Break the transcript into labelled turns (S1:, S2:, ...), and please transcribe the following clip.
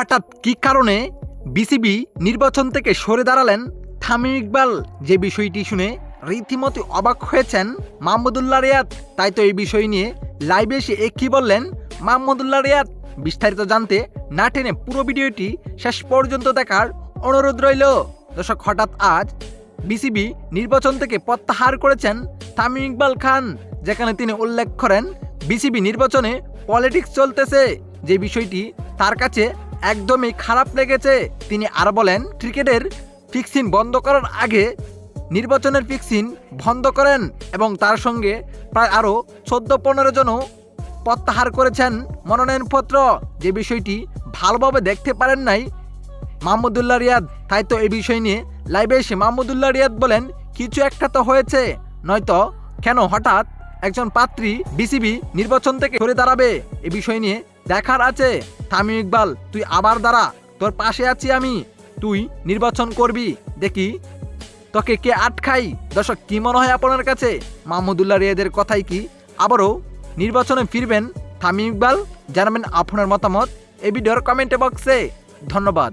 S1: হঠাৎ কী কারণে বিসিবি নির্বাচন থেকে সরে দাঁড়ালেন? থামিম ইকবাল, যে বিষয়টি শুনে রীতিমতো অবাক হয়েছেন মাহমুদুল্লাহ রিয়াদ। তাই তো এই বিষয় নিয়ে লাইভে এসে এ কী বললেন মাহমুদুল্লাহ রিয়াদ। বিস্তারিত জানতে না টেনে পুরো ভিডিওটি শেষ পর্যন্ত দেখার অনুরোধ রইল। দর্শক, হঠাৎ আজ বিসিবি নির্বাচন থেকে প্রত্যাহার করেছেন তামিম ইকবাল খান, যেখানে তিনি উল্লেখ করেন বিসিবি নির্বাচনে পলিটিক্স চলতেছে। যে বিষয়টি তার কাছে একদমই খারাপ লেগেছে। তিনি আর বলেন, ক্রিকেটের ফিক্সিং বন্ধ করার আগে নির্বাচনের ফিক্সিং বন্ধ করেন এবং তার সঙ্গে প্রায় আরও চোদ্দ পনেরো জনও প্রত্যাহার করেছেন মনোনয়নপত্র। যে বিষয়টি ভালোভাবে দেখতে পারেন নাই মাহমুদুল্লাহ রিয়াদ, তাই তো এই বিষয় নিয়ে লাইভে এসে মাহমুদুল্লাহ রিয়াদ বলেন, কিছু একটা তো হয়েছে, নয়তো কেন হঠাৎ একজন পাত্রী বিসিবি নির্বাচন থেকে সরে দাঁড়াবে? এ বিষয় নিয়ে দেখার আছে। থামি ইকবাল, তুই আবার দাঁড়া। তোর পাশে আছি আমি। তুই নির্বাচন করবি। দেখি তোকে কে আটকাই। দর্শক, কি মনে হয় আপনার কাছে? মাহমুদুল্লাহ রিয়াদের কথাই কি? আবারও নির্বাচনে ফিরবেন থামি ইকবাল। জানাবেন আপনার মতামত এই ভিডিওর কমেন্ট বক্সে। ধন্যবাদ।